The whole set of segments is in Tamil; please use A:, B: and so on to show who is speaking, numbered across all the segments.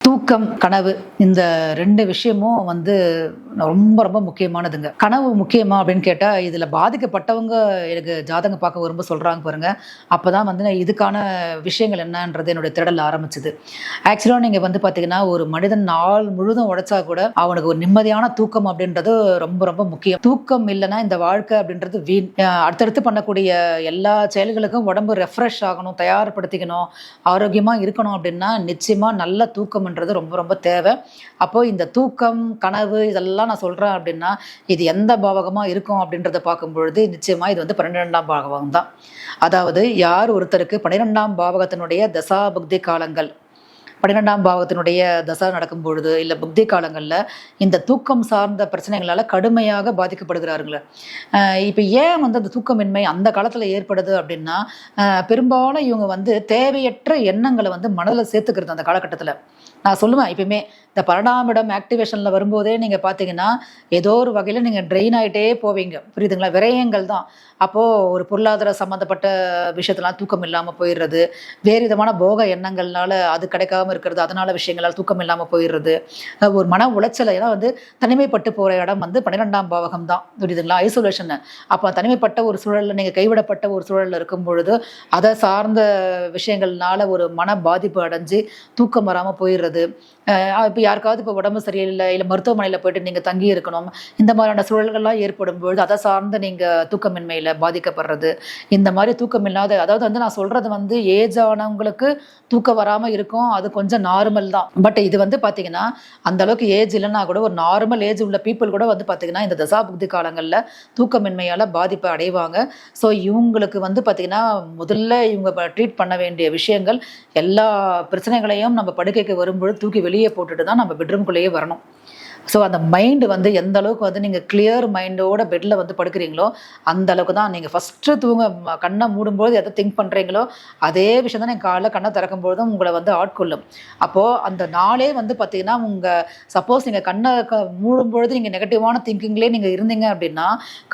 A: தூக்கம் கனவு இந்த ரெண்டு விஷயமும் வந்து ரொம்ப ரொம்ப முக்கியமானதுங்க. கனவு முக்கியமா அப்படின்னு கேட்டால் இதில் பாதிக்கப்பட்டவங்க எனக்கு ஜாதகம் பார்க்க வரும்போது சொல்கிறாங்க பாருங்க. அப்போ தான் வந்து நான் இதுக்கான விஷயங்கள் என்னன்றது என்னுடைய திடல் ஆரம்பிச்சது. ஆக்சுவலாக நீங்கள் வந்து பார்த்தீங்கன்னா ஒரு மனிதன் நாள் முழுதும் உழைச்சா கூட அவனுக்கு ஒரு நிம்மதியான தூக்கம் அப்படின்றது ரொம்ப ரொம்ப முக்கியம். தூக்கம் இல்லைன்னா இந்த வாழ்க்கை அப்படின்றது வீண் அடுத்தடுத்து பண்ணக்கூடிய எல்லா செயல்களுக்கும் உடம்பு ரெஃப்ரெஷ் ஆகணும் தயார்படுத்திக்கணும் ஆரோக்கியமாக இருக்கணும் அப்படின்னா நிச்சயமாக நல்ல தூக்கம்ன்றது ரொம்ப ரொம்ப தேவை. அப்போது இந்த தூக்கம் கனவு இதெல்லாம் நான் சொல்கிறேன் அப்படின்னா இது எந்த பாவகமாக இருக்கும் அப்படின்றத பார்க்கும் பொழுது நிச்சயமாக இது வந்து பன்னிரெண்டாம் பாவகம் தான். அதாவது யார் ஒருத்தருக்கு பன்னிரெண்டாம் பாவகத்தினுடைய தசா புக்தி காலங்கள் பன்னிரெண்டாம் பாவத்தினுடைய தசா நடக்கும் பொழுது இல்லை புக்தி காலங்களில் இந்த தூக்கம் சார்ந்த பிரச்சனைகளால் கடுமையாக பாதிக்கப்படுகிறாருங்களே இப்போ ஏன் வந்து அந்த தூக்கமின்மை அந்த காலத்தில் ஏற்படுது அப்படின்னா பெரும்பாலும் இவங்க வந்து தேவையற்ற எண்ணங்களை வந்து மனதில் சேர்த்துக்கிறது அந்த காலகட்டத்தில். நான் சொல்லுவேன் எப்பயுமே இந்த பரணாமிடம் ஆக்டிவேஷனில் வரும்போதே நீங்கள் பார்த்தீங்கன்னா ஏதோ ஒரு வகையில் நீங்கள் ட்ரெயின் ஆகிட்டே போவீங்க. புரியுதுங்களா? விரயங்கள் தான். அப்போது ஒரு பொருளாதார சம்மந்தப்பட்ட விஷயத்தெல்லாம் தூக்கம் இல்லாமல் போயிடுறது வேறு விதமான போக எண்ணங்கள்னால அது கிடைக்காம இருக்கிறது அதனால விஷயங்களால் தூக்கம் இல்லாமல் போயிடுறது. ஒரு மன உளைச்சல் ஏன்னா வந்து தனிமைப்பட்டு போகிற இடம் வந்து பன்னிரெண்டாம் பாவகம் தான். புரியுதுங்களா? ஐசோலேஷன் அப்போ தனிமைப்பட்ட ஒரு சூழலில் நீங்கள் கைவிடப்பட்ட ஒரு சூழலில் இருக்கும் பொழுது அதை சார்ந்த விஷயங்கள்னால ஒரு மன பாதிப்பு அடைஞ்சு தூக்கம் வராமல் போயிடுறது இப்போ யாருக்காவது இப்போ உடம்பு சரியில்லை இல்லை மருத்துவமனையில் போயிட்டு நீங்கள் தங்கி இருக்கணும் இந்த மாதிரியான சூழல்கள்லாம் ஏற்படும் பொழுது அதை சார்ந்து நீங்கள் தூக்கமின்மையில் பாதிக்கப்படுறது. இந்த மாதிரி தூக்கம் இல்லாத அதாவது வந்து நான் சொல்கிறது வந்து ஏஜ் ஆனவங்களுக்கு தூக்கம் வராமல் இருக்கும் அது கொஞ்சம் நார்மல் தான். பட் இது வந்து பார்த்தீங்கன்னா அந்த அளவுக்கு ஏஜ் இல்லைன்னா கூட ஒரு நார்மல் ஏஜ் உள்ள பீப்புள் கூட வந்து பார்த்தீங்கன்னா இந்த தசாபுக்தி காலங்களில் தூக்கமின்மையால் பாதிப்பை அடைவாங்க. ஸோ இவங்களுக்கு வந்து பார்த்தீங்கன்னா முதல்ல இவங்க ட்ரீட் பண்ண வேண்டிய விஷயங்கள் எல்லா பிரச்சனைகளையும் நம்ம படுக்கைக்கு வரும் வரும்பொழுது தூக்கி வெளியே போட்டுட்டு தான் நம்ம பெட்ரூம்குள்ளேயே வரணும். ஸோ அந்த மைண்டு வந்து எந்த அளவுக்கு வந்து நீங்கள் கிளியர் மைண்டோட பெட்டில் வந்து படுக்கிறீங்களோ அந்த அளவுக்கு தான் நீங்கள் ஃபஸ்ட்டு தூங்க கண்ணை மூடும்போது எதை திங்க் பண்ணுறீங்களோ அதே விஷயம் தான் நீங்கள் காலைல கண்ணை திறக்கும் பொழுதும் உங்களை வந்து ஆட்கொள்ளும் அப்போது அந்த நாளே வந்து பார்த்தீங்கன்னா உங்கள் சப்போஸ் நீங்கள் கண்ணை க மூடும் பொழுது நீங்கள் நெகட்டிவான திங்கிங்லேயே நீங்கள் இருந்தீங்க அப்படின்னா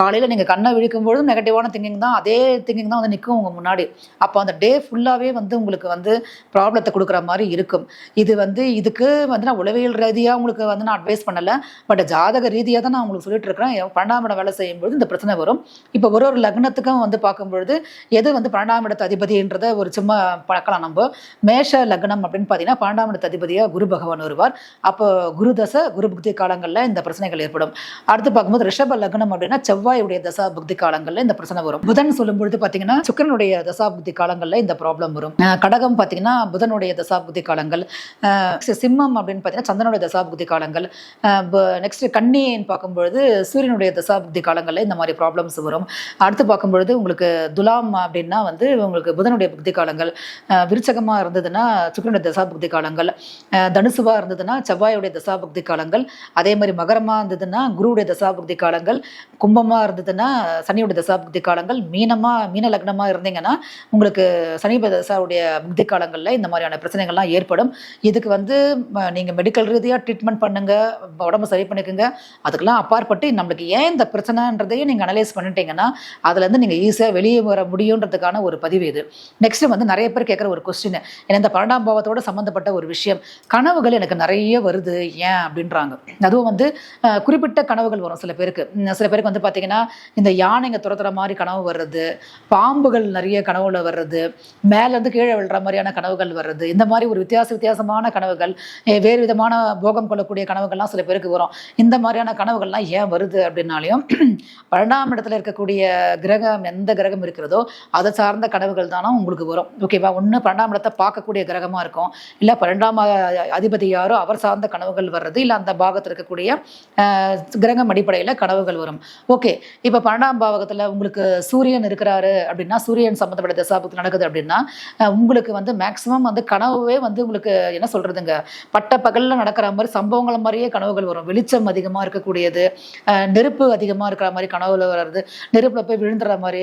A: காலையில் நீங்கள் கண்ணை விழிக்கும் பொழுதும் நெகட்டிவான திங்கிங் தான் அதே திங்கிங் தான் வந்து நிற்கும் உங்கள் முன்னாடி. அப்போ அந்த டே ஃபுல்லாகவே வந்து உங்களுக்கு வந்து ப்ராப்ளத்தை கொடுக்குற மாதிரி இருக்கும். இது வந்து இதுக்கு வந்து நான் உளவியல் ரீதியாக உங்களுக்கு வந்து நான் அட்வைஸ் பண்ணலை. பட் ஜாதக ரீதியாக தான் நான் உங்களுக்கு சொல்லிட்டு இருக்கிறேன். பன்னெண்டாம் இடம் வேலை செய்யும்போது இந்த பிரச்சனை வரும். இப்போ ஒரு ஒரு லக்னத்துக்கும் வந்து பார்க்கும்பொழுது எது வந்து பன்னெண்டாம் இடத்து அதிபதின்றத ஒரு சும்மா பழக்கலாம் நம்ம. மேஷ லக்னம் அப்படின்னு பார்த்தீங்கன்னா பன்னெண்டாம் இடத்து அதிபதியாக குரு பகவான் வருவார். அப்போ குரு தசை குரு புக்தி காலங்களில் இந்த பிரச்சனைகள் ஏற்படும். அடுத்து பார்க்கும்போது ரிஷப லக்னம் அப்படின்னா செவ்வாயுடைய தசா புக்தி காலங்களில் இந்த பிரச்சனை வரும். புதன் சொல்லும்பொழுது பார்த்தீங்கன்னா சுக்கிரனுடைய தசா புக்தி காலங்களில் இந்த ப்ராப்ளம் வரும். கடகம் பார்த்தீங்கன்னா புதனுடைய தசா புக்தி காலங்கள். சிம்மம் அப்படின்னு பார்த்தீங்கன்னா சந்திரனுடைய தசா புக்தி காலங்கள். நெக்ஸ்ட் கன்னின்னு பார்க்கும்பொழுது சூரியனுடைய தசா புக்தி காலங்களில் இந்த மாதிரி ப்ராப்ளம்ஸ் வரும். அடுத்து பார்க்கும்பொழுது உங்களுக்கு துலாம் அப்படின்னா வந்து உங்களுக்கு புதனுடைய புக்தி காலங்கள். விருச்சகமாக இருந்ததுன்னா சுக்கிரனுடைய தசாபக்தி காலங்கள். தனுசுவாக இருந்ததுன்னா செவ்வாயுடைய தசா புக்தி காலங்கள். அதே மாதிரி மகரமாக இருந்ததுன்னா குருவுடைய தசாபக்தி காலங்கள். கும்பமாக இருந்ததுன்னா சனியுடைய தசா புக்தி காலங்கள். மீனமாக மீன லக்னமாக இருந்தீங்கன்னா உங்களுக்கு சனி தசாவுடைய புக்தி காலங்களில் இந்த மாதிரியான பிரச்சனைகள்லாம் ஏற்படும். இதுக்கு வந்து நீங்கள் மெடிக்கல் ரீதியாக ட்ரீட்மெண்ட் பண்ணுங்கள் உடம்பு சரி பண்ணிக்கோங்க. அதுக்கெல்லாம் அப்பாற்பட்டு நம்மளுக்கு ஏன் இந்த பிரச்சனைன்றதையும் நீங்கள் அனலைஸ் பண்ணிட்டீங்கன்னா அதுலேருந்து நீங்கள் ஈஸியாக வெளியே வர முடியுன்றதுக்கான ஒரு பதிவு இது. நெக்ஸ்ட் வந்து நிறைய பேர் கேட்குற ஒரு கொஸ்டின் ஏன்னா இந்த பன்னெண்டாம் பாவத்தோட சம்மந்தப்பட்ட ஒரு விஷயம். கனவுகள் எனக்கு நிறைய வருது ஏன் அப்படின்றாங்க. அதுவும் வந்து குறிப்பிட்ட கனவுகள் வரும் சில பேருக்கு. சில பேருக்கு வந்து பார்த்தீங்கன்னா இந்த யானைங்க துரத்துற மாதிரி கனவு வர்றது பாம்புகள் நிறைய கனவுல வர்றது மேலேருந்து கீழே விழுற மாதிரியான கனவுகள் வர்றது இந்த மாதிரி ஒரு வித்தியாச வித்தியாசமான கனவுகள் வேறு விதமான போகம் கொள்ளக்கூடிய கனவுகள்லாம் சில பேருக்கு வரும். இந்த மாதிரியான கனவுகள்லாம் ஏன் வருது அப்படின்னாலையும் பன்னெண்டாம் இடத்துல இருக்கக்கூடிய கிரகம் எந்த கிரகம் இருக்கிறதோ அதை சார்ந்த கனவுகள் தானே உங்களுக்கு வரும். ஓகேவா ஒன்று பன்னெண்டாம் இடத்தை பார்க்கக்கூடிய கிரகமாக இருக்கும். இல்லை பன்னெண்டாம் அதிபதி யாரோ அவர் சார்ந்த கனவுகள் வர்றது இல்லை அந்த பாகத்தில் இருக்கக்கூடிய கிரகம் அடிப்படையில் கனவுகள் வரும். ஓகே இப்போ பன்னெண்டாம் பாவகத்தில் உங்களுக்கு சூரியன் இருக்கிறாரு அப்படின்னா சூரியன் சம்மந்தப்பட்ட தசாபுக்கு நடக்குது அப்படின்னா உங்களுக்கு வந்து மேக்ஸிமம் வந்து கனவுவே வந்து உங்களுக்கு என்ன சொல்கிறதுங்க பட்ட பகலில் நடக்கிற மாதிரி சம்பவங்கள் மாதிரியே கனவு கனவுகள் வரும். வெளிச்சம் அதிகமாக இருக்கக்கூடியது. நெருப்பு அதிகமாக இருக்கிற மாதிரி கனவுல வர்றது. நெருப்பில் போய் விழுந்துற மாதிரி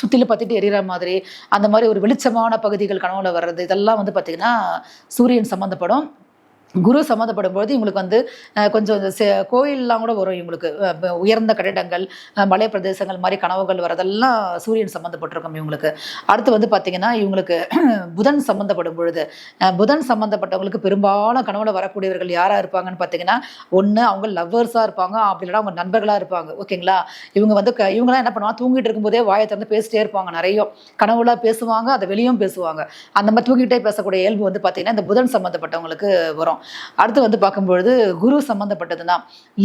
A: சுற்றில பற்றிட்டு எரியிற மாதிரி அந்த மாதிரி ஒரு வெளிச்சமான பகுதிகள் கனவுல வர்றது. இதெல்லாம் வந்து பார்த்திங்கன்னா சூரியன் சம்மந்தப்படும் குரு சம்மந்தப்படும் பொழுது இவங்களுக்கு வந்து கொஞ்சம் இந்த கோயில்லாம் கூட வரும் இவங்களுக்கு. உயர்ந்த கட்டிடங்கள் மலை பிரதேசங்கள் மாதிரி கனவுகள் வரதெல்லாம் சூரியன் சம்மந்தப்பட்டிருக்கும் இவங்களுக்கு. அடுத்து வந்து பார்த்தீங்கன்னா இவங்களுக்கு புதன் சம்மந்தப்படும் பொழுது புதன் சம்மந்தப்பட்டவங்களுக்கு பெரும்பாலும் கனவுல வரக்கூடியவர்கள் யாராக இருப்பாங்கன்னு பார்த்தீங்கன்னா ஒன்று அவங்க லவ்வர்ஸாக இருப்பாங்க. அப்படி இல்லைன்னா அவங்க நண்பர்களாக இருப்பாங்க. ஓகேங்களா? இவங்க வந்து க- இவங்களாம் என்ன பண்ணுவாங்க? தூங்கிட்டு இருக்கும்போதே வாயை திறந்து பேசிட்டே இருப்பாங்க. நிறைய கனவுல பேசுவாங்க அதை வெளியும் பேசுவாங்க. அந்த மாதிரி தூங்கிட்டே பேசக்கூடிய இயல்பு வந்து பார்த்தீங்கன்னா இந்த புதன் சம்மந்தப்பட்டவங்களுக்கு வரும். அடுத்து வந்து பார்க்கும்பொழுது குரு சம்மந்தப்பட்டதுன்னா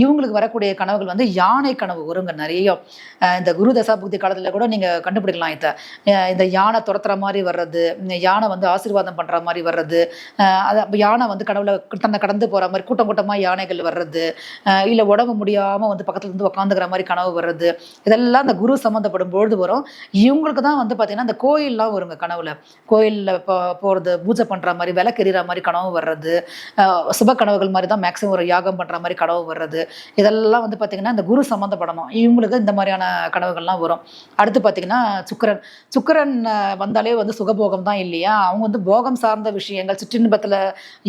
A: இவங்களுக்கு வரக்கூடிய கனவுகள் வந்து யானை கனவு வருங்க நிறைய. இந்த குரு தசாபுக்தி காலத்தில் கூட நீங்கள் கண்டுபிடிக்கலாம் இதை. இந்த யானை துரத்துற மாதிரி வர்றது யானை வந்து ஆசீர்வாதம் பண்ணுற மாதிரி வர்றது அதை அது யானை வந்து கனவுல தன்னை கடந்து போகிற மாதிரி கூட்டம் கூட்டமாக யானைகள் வர்றது இல்லை உடம்பு முடியாமல் வந்து பக்கத்துல இருந்து உட்காந்துக்கிற மாதிரி கனவு வர்றது இதெல்லாம் அந்த குரு சம்மந்தப்படும் பொழுது வரும். இவங்களுக்கு தான் வந்து பார்த்தீங்கன்னா அந்த கோயிலெலாம் வருங்க கனவுல. கோயிலில் போ போகிறது பூஜை பண்ணுற மாதிரி விளக்கெறிகிற மாதிரி கனவு வர்றது சுப கனவுகள் மாதிரி தான் மேக்ஸிமம் ஒரு யாகம் பண்ணுற மாதிரி கனவு வர்றது. இதெல்லாம் வந்து பார்த்திங்கன்னா இந்த குரு சம்மந்தப்படணும் இவங்களுக்கு இந்த மாதிரியான கனவுகள்லாம் வரும். அடுத்து பார்த்திங்கன்னா சுக்கரன். சுக்கரன் வந்தாலே வந்து சுகபோகம் தான் இல்லையா? அவங்க வந்து போகம் சார்ந்த விஷயங்கள் சிற்றின்பத்தில்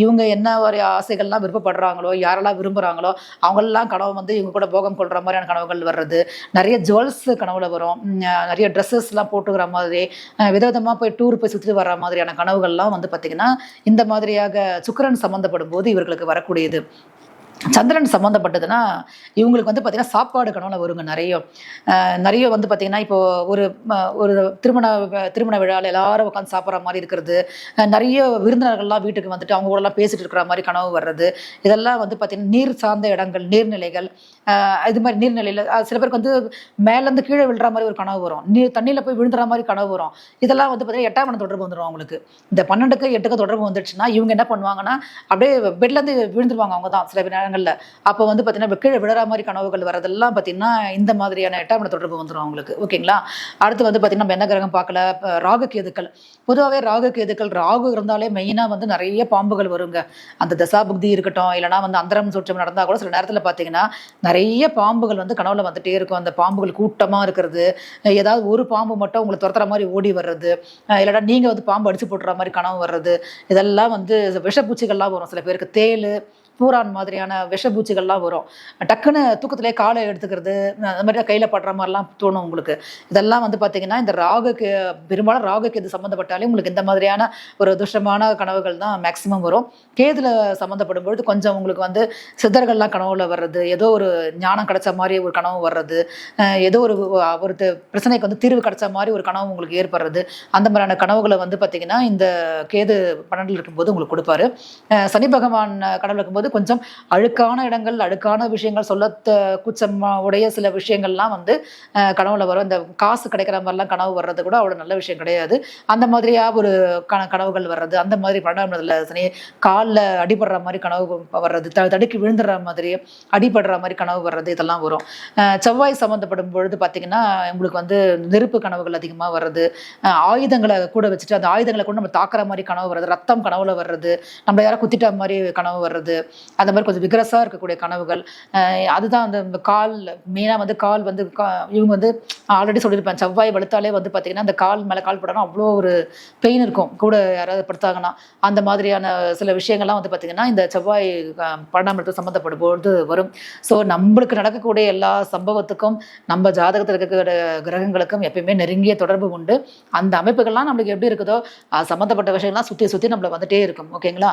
A: இவங்க என்ன ஒரு ஆசைகள்லாம் விருப்பப்படுறாங்களோ யாரெல்லாம் விரும்புகிறாங்களோ அவங்களெல்லாம் கனவு வந்து இவங்க கூட போகம் கொள்கிற மாதிரியான கனவுகள் வர்றது. நிறைய ஜுவல்ஸ் கனவுல வரும். நிறைய ட்ரெஸ்ஸஸ்லாம் போட்டுக்கிற மாதிரி விதவிதமாக போய் டூர் போய் சுற்றி வர்ற மாதிரியான கனவுகள்லாம் வந்து பார்த்திங்கன்னா இந்த மாதிரியாக சுக்கிரன் சம்மந்தப்படும் போது இவர்களுக்கு வரக்கூடியது. சந்திரன் சம்மந்தப்பட்டதுன்னா இவங்களுக்கு வந்து பார்த்திங்கன்னா சாப்பாடு கனவுல வருங்க நிறைய. நிறைய வந்து பார்த்திங்கன்னா இப்போ ஒரு ஒரு திருமண திருமண விழாவில் எல்லாரும் உட்காந்து சாப்பிட்ற மாதிரி இருக்கிறது. நிறைய விருந்தினர்கள்லாம் வீட்டுக்கு வந்துட்டு அவங்க கூடலாம் பேசிட்டு இருக்கிற மாதிரி கனவு வர்றது. இதெல்லாம் வந்து பார்த்திங்கன்னா நீர் சார்ந்த இடங்கள் நீர்நிலைகள் இது மாதிரி நீர்நிலையில் சில பேருக்கு வந்து மேலேருந்து கீழே விழுற மாதிரி ஒரு கனவு வரும். நீர் தண்ணியில் போய் விழுந்துற மாதிரி கனவு வரும். இதெல்லாம் வந்து பார்த்தீங்கன்னா எட்டாம் இடம் தொடர்பு வந்துடும் அவங்களுக்கு. இந்த பன்னெண்டுக்கு எட்டுக்கு தொடர்பு வந்துடுச்சுன்னா இவங்க என்ன பண்ணுவாங்கன்னா அப்படியே பெட்லேருந்து விழுந்துருவாங்க அவங்க தான் சில நேரங்களில். அப்போ வந்து பார்த்தீங்கன்னா கீழே விழுற மாதிரி கனவுகள் வரதெல்லாம் பார்த்தீங்கன்னா இந்த மாதிரியான எட்டாம் இடம் தொடர்பு வந்துடும் அவங்களுக்கு. ஓகேங்களா? அடுத்து வந்து பார்த்தீங்கன்னா நம்ம என்ன கிரகம் பார்க்கல? ராகு கேதுக்கள். பொதுவாகவே ராகு கேதுக்கள் ராகு இருந்தாலே மெயினாக வந்து நிறைய பாம்புகள் வருங்க. அந்த தசாபுக்தி இருக்கட்டும் இல்லைனா வந்து அந்தரம் சுற்றம் நடந்தால் கூட சில நேரத்தில் பார்த்தீங்கன்னா நிறைய நிறைய பாம்புகள் வந்து கனவுல வந்துட்டே இருக்கும். அந்த பாம்புகள் கூட்டமாக இருக்கிறது. ஏதாவது ஒரு பாம்பு மட்டும் உங்களை துரத்துற மாதிரி ஓடி வர்றது. இல்லைடா இல்லைனா நீங்கள் வந்து பாம்பு அடிச்சு போட்டுற மாதிரி கனவு வர்றது. இதெல்லாம் வந்து விஷப்பூச்சிகள்லாம் வரும். சில பேருக்கு தேள் பூரான் மாதிரியான விஷபூச்சிகள்லாம் வரும். டக்குன்னு தூக்கத்திலே காலை எடுத்துக்கிறது அந்த மாதிரி கையில் படுற மாதிரிலாம் தோணும் உங்களுக்கு. இதெல்லாம் வந்து பார்த்தீங்கன்னா இந்த ராகுக்கு பெரும்பாலும் ராகுக்கு இது சம்மந்தப்பட்டாலே உங்களுக்கு இந்த மாதிரியான ஒரு துஷ்டமான கனவுகள் தான் மேக்ஸிமம் வரும். கேதுல சம்மந்தப்படும் பொழுது கொஞ்சம் உங்களுக்கு வந்து சித்தர்கள்லாம் கனவுல வர்றது ஏதோ ஒரு ஞானம் கிடைச்ச மாதிரி ஒரு கனவு வர்றது ஏதோ ஒரு ஒரு பிரச்சனைக்கு வந்து தீர்வு கிடைச்ச மாதிரி ஒரு கனவு உங்களுக்கு ஏற்படுறது அந்த மாதிரியான கனவுகளை வந்து பார்த்தீங்கன்னா இந்த கேது பன்னெண்டில் இருக்கும்போது உங்களுக்கு கொடுப்பாரு. சனி பகவான் கடவுள் இருக்கும்போது கொஞ்சம் அழுக்கான இடங்கள் அழுக்கான விஷயங்கள் சொல்ல கூச்சம் உடைய சில விஷயங்கள்லாம் வந்து கனவுல வரும். இந்த காசு கிடைக்கிற மாதிரிலாம் கனவு வர்றது கூட அவ்வளோ நல்ல விஷயம் கிடையாது. அந்த மாதிரியா ஒரு கன கனவுகள் வர்றது அந்த மாதிரி பன்னெண்டாம் சனி காலில் அடிபடுற மாதிரி கனவு வர்றது த தடுக்கி விழுந்துடுற மாதிரி அடிபடுற மாதிரி கனவு வர்றது இதெல்லாம் வரும். செவ்வாய் சம்மந்தப்படும் பொழுது பார்த்தீங்கன்னா உங்களுக்கு வந்து நெருப்பு கனவுகள் அதிகமாக வர்றது ஆயுதங்களை கூட வச்சுட்டு அந்த ஆயுதங்களை கூட நம்ம தாக்குற மாதிரி கனவு வர்றது ரத்தம் கனவுல வர்றது நம்ம யாரோ குத்திட்ட மாதிரி கனவு வர்றது அந்த மாதிரி கொஞ்சம் விக்ரஸாக இருக்கக்கூடிய கனவுகள். அதுதான் அந்த கால் மெயினாக வந்து கால் வந்து கா- இவங்க வந்து ஆல்ரெடி சொல்லியிருப்பேன். செவ்வாய் வலுத்தாலே வந்து பார்த்தீங்கன்னா அந்த கால் மேலே கால் போடணும் அவ்வளோ ஒரு பெயின் இருக்கும். கூட யாராவது படுத்தாங்கன்னா. அந்த மாதிரியான சில விஷயங்கள்லாம் வந்து பார்த்தீங்கன்னா இந்த செவ்வாய் அஹ், சம்மந்தப்படும் பொழுது வரும். ஸோ நம்மளுக்கு நடக்கக்கூடிய எல்லா சம்பவத்துக்கும் நம்ம ஜாதகத்தில் இருக்கக்கூடிய கிரகங்களுக்கும் எப்பயுமே நெருங்கிய தொடர்பு உண்டு. அந்த அமைப்புகள்லாம் நம்மளுக்கு எப்படி இருக்குதோ சம்மந்தப்பட்ட விஷயங்கள்லாம் சுற்றி சுற்றி நம்மளை வந்துட்டே இருக்கும். ஓகேங்களா?